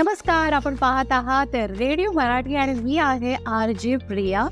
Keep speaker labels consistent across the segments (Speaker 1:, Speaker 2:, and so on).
Speaker 1: नमस्कार आपण पाहत आहात रेडिओ मराठी आणि मी आहे आर जे प्रिया.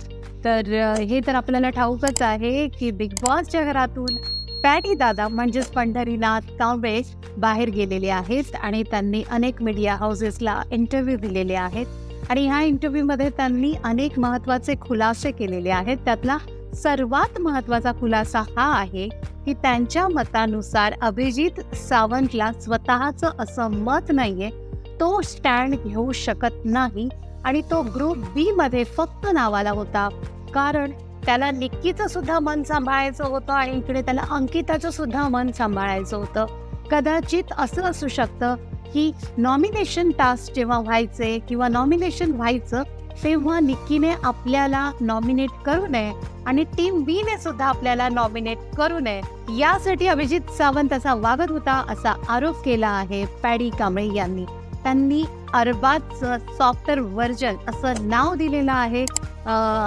Speaker 1: तर हे तर आपल्याला ठाऊकच आहे की बिग बॉसच्या घरातून पॅटी दादा म्हणजेच पंढरीनाथ कांबळे बाहेर गेलेले आहेत आणि त्यांनी अनेक मीडिया हाऊसेसला इंटरव्ह्यू दिलेले आहेत. आणि ह्या इंटरव्ह्यूमध्ये त्यांनी अनेक महत्त्वाचे खुलासे केलेले आहेत. त्यातला सर्वात महत्त्वाचा खुलासा हा आहे की त्यांच्या मतानुसार अभिजित सावंतला स्वतःचं असं मत नाहीये. तो स्टँड घेऊ शकत नाही आणि तो ग्रुप बी मध्ये फक्त नावाला होता. कारण त्याला निक्कीचं सुद्धा मन सांभाळायचं होतं आणि इकडे त्याला अंकिताचं सुद्धा मन सांभाळायचं होतं. कदाचित असं असू शकतं की नॉमिनेशन टास्क जेव्हा व्हायचे किंवा नॉमिनेशन व्हायचं तेव्हा निक्कीने आपल्याला नॉमिनेट करू नये आणि टीम बी ने सुद्धा आपल्याला नॉमिनेट करू नये. यासाठी अभिजित सावंत असा वागत होता असा आरोप केला आहे पॅडी कांबळे यांनी. त्यांनी अरबाज सॉफ्टवेअर व्हर्जन असं नाव दिलेलं आहे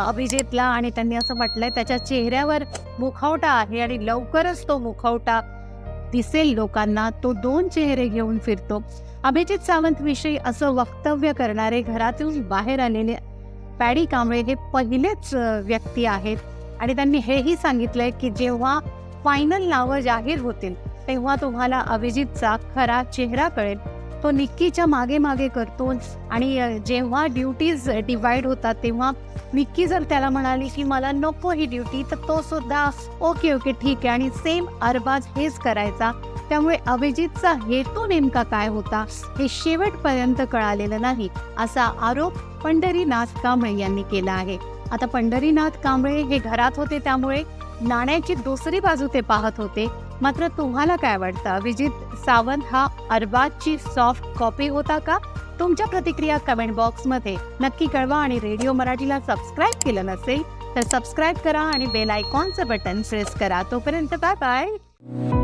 Speaker 1: अभिजितला. आणि त्यांनी असं म्हटलंय त्याच्या चेहऱ्यावर मुखवटा आहे आणि लवकरच तो मुखवटा दिसेल लोकांना. तो दोन चेहरे घेऊन फिरतो. अभिजित सावंत विषयी असं वक्तव्य करणारे घरातून बाहेर आलेले पॅडी कांबळे हे पहिलेच व्यक्ती आहेत. आणि त्यांनी हेही सांगितलंय की जेव्हा फायनल नावं जाहीर होतील तेव्हा तुम्हाला अभिजितचा खरा चेहरा कळेल. तो निक्कीच्या मागे मागे करतो. आणि जेव्हा ड्युटीज डिवाइड होतात तेव्हा निक्की जर त्याला म्हणाली की मला नको ही ड्युटी तर तो सुद्धा ओके ओके ठीक आहे. आणि सेम अरबाज हेच करायचा. त्यामुळे अभिजितचा हेतू नेमका काय होता हे शेवटपर्यंत कळालेलं नाही असा आरोप पंढरीनाथ कांबळे यांनी केला आहे. आता पंढरीनाथ कांबळे हे घरात होते त्यामुळे नाण्याची दुसरी बाजू ते पाहत होते. मात्र तुम्हाला काय वाटतं? अभिजित सावंत हा अरबाजची सॉफ्ट कॉपी होता का? तुमच्या प्रतिक्रिया कमेंट बॉक्समध्ये नक्की कळवा आणि रेडिओ मराठीला सबस्क्राईब केलं नसेल तर सबस्क्राईब करा आणि बेल आयकॉनचं बटन प्रेस करा. तोपर्यंत बाय बाय